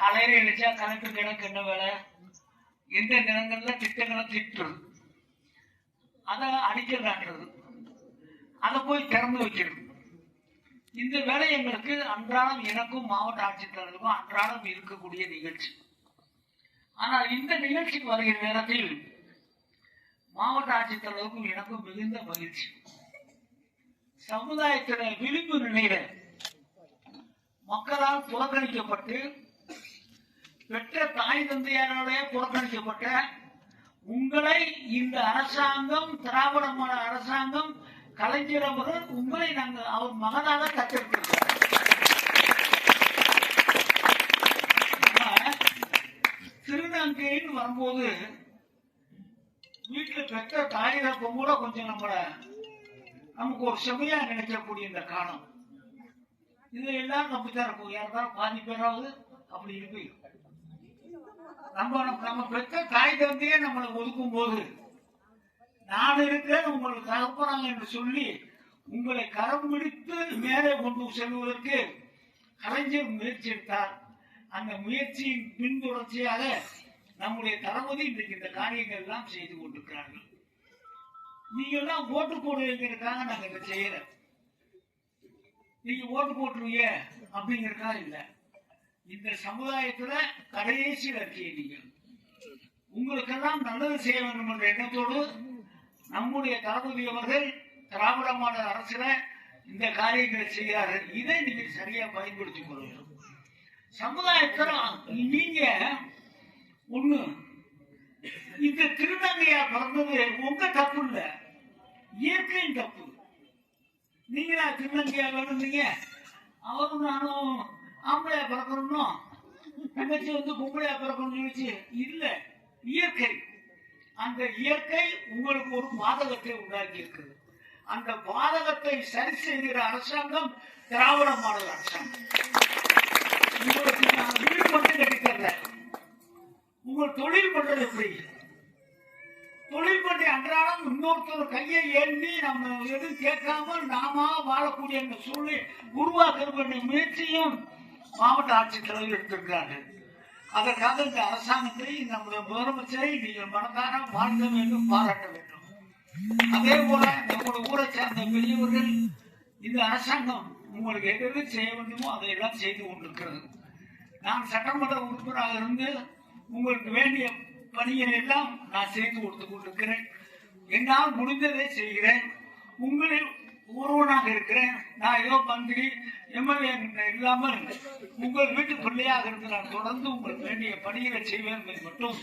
காலையில எழுச்சா கணக்கு எனக்கு என்ன வேலை? எந்த நிலங்கள்ல திட்டங்களை திட்டுறது? அதை அடிக்க அதை போய் திறந்து வைக்கிறது இந்த வேலை எங்களுக்கு அன்றாடம் எனக்கும் மாவட்ட ஆட்சித்தலைவருக்கும் அன்றாடம் இருக்கக்கூடிய நிகழ்ச்சி. ஆனால் இந்த நிகழ்ச்சிக்கு வருகிற நேரத்தில் மாவட்ட ஆட்சித்தலைவருக்கும் எனக்கும் மிகுந்த மகிழ்ச்சி. சமுதாயத்தின விளிம்பு நிலையில மக்களால் புறக்கணிக்கப்பட்டு பெற்ற தாய் தந்தையாராலே புறக்கணிக்கப்பட்ட உங்களை இந்த அரசாங்கம் திராவிட மாடல் அரசாங்கம் கலைஞர் அவர்கள் உங்களை நாங்கள் அவர் மகனாக கத்திருக்கிறார் திருநங்கைன்னு வரும்போது வீட்டில் பெற்ற தாய் தப்பம் கூட கொஞ்சம் நம்மள நமக்கு ஒரு செமையா நினைக்கக்கூடிய இந்த காலம். இது எல்லாரும் நம்பித்தான் இருக்கும் யாருக்காவது பாதி பேராவது அப்படி இருக்கு நம்ம நம்ம பெற்ற தாய் தந்தையே நம்மளை ஒதுக்கும் போது நான் இருக்கிறேன் உங்களுக்கு தகப்பறாங்க என்று சொல்லி உங்களை கரம் பிடித்து மேலே கொண்டு செல்வதற்கு கலைஞர் முயற்சி எடுத்தார். அந்த முயற்சியின் பின்தொடர்ச்சியாக நம்முடைய தளபதி இன்றைக்கு இந்த காரியங்கள் எல்லாம் செய்து கொண்டிருக்கிறார்கள். நீங்க எல்லாம் ஓட்டு போடுவீங்கிறதுக்காக நாங்க இதை செய்யல. நீங்க ஓட்டு போட்டுருவீங்க அப்படிங்கிறதுக்காக இல்லை. இந்த சமுதாயத்துல கடைசியில் இருக்கீங்க நீங்க. உங்களுக்கெல்லாம் நல்லது செய்ய வேண்டும் என்ற எண்ணத்தோடு நம்முடைய தளபதி அவர்கள் திராவிட மாடல் அரசுல இந்த காரியங்களை செய்கிறார்கள். இதை நீங்க சரியா பயன்படுத்திக் கொள்ள வேண்டும் சமுதாயத்துல நீங்க ஒண்ணு இந்த திருநங்கையா பிறந்தது உங்க தப்பு இல்ல. இயற்கையின் தப்பு. நீங்களா திருநங்கையா வேணும்னீங்க அவரும் நானும் ஆம்பளையா பிறக்கணும் தங்கச்சி வந்து பொம்பளையா பிறக்கணும்னு நினைச்சு இல்ல இயற்கை. அந்த இயற்கை உங்களுக்கு ஒரு பாதகத்தை உண்டாக்கி இருக்குது அந்த பாதகத்தை சரி செய்கிற அரசாங்கம் திராவிட மாடல் அரசாங்கம். உங்களுக்கு நான் வீடு மட்டும் கட்டித்தரல உங்கள் தொழில் பண்றது எப்படி? தொழில் பண்ணி அன்றாடம் இன்னொருத்தர் கையை ஏந்தி நம்ம எதுவும் கேட்காம நாம வாழக்கூடிய அந்த சூழ்நிலை உருவாக்குற முயற்சியும் மாவட்ட ஆட்சித்தலைவர் எடுத்திருக்கிறார்கள் அதற்காக இந்த அரசாங்கத்தை நம்முடைய முதலமைச்சரை நீங்கள் மனதார வாழ்ந்த வேண்டும் பாராட்ட வேண்டும். அதே போல நம்முடைய ஊரை சேர்ந்த பெரியவர்கள் இந்த அரசாங்கம் உங்களுக்கு எது எது செய்ய வேண்டுமோ அதையெல்லாம் செய்து கொண்டிருக்கிறது. நான் சட்டமன்ற உறுப்பினராக இருந்து உங்களுக்கு வேண்டிய பணிகளை எல்லாம் நான் செய்து கொடுத்து கொண்டிருக்கிறேன். என்னால் முடிந்ததை செய்கிறேன். உங்களில் ஒருவனாக இருக்கிறேன். நான் ஏதோ மந்திரி எம்எல்ஏ இல்லாமல் உங்கள் வீட்டு பிள்ளையாக இருந்து நான் தொடர்ந்து உங்கள் வேண்டிய பணிகளை செய்வேன் என்பதை மட்டும்.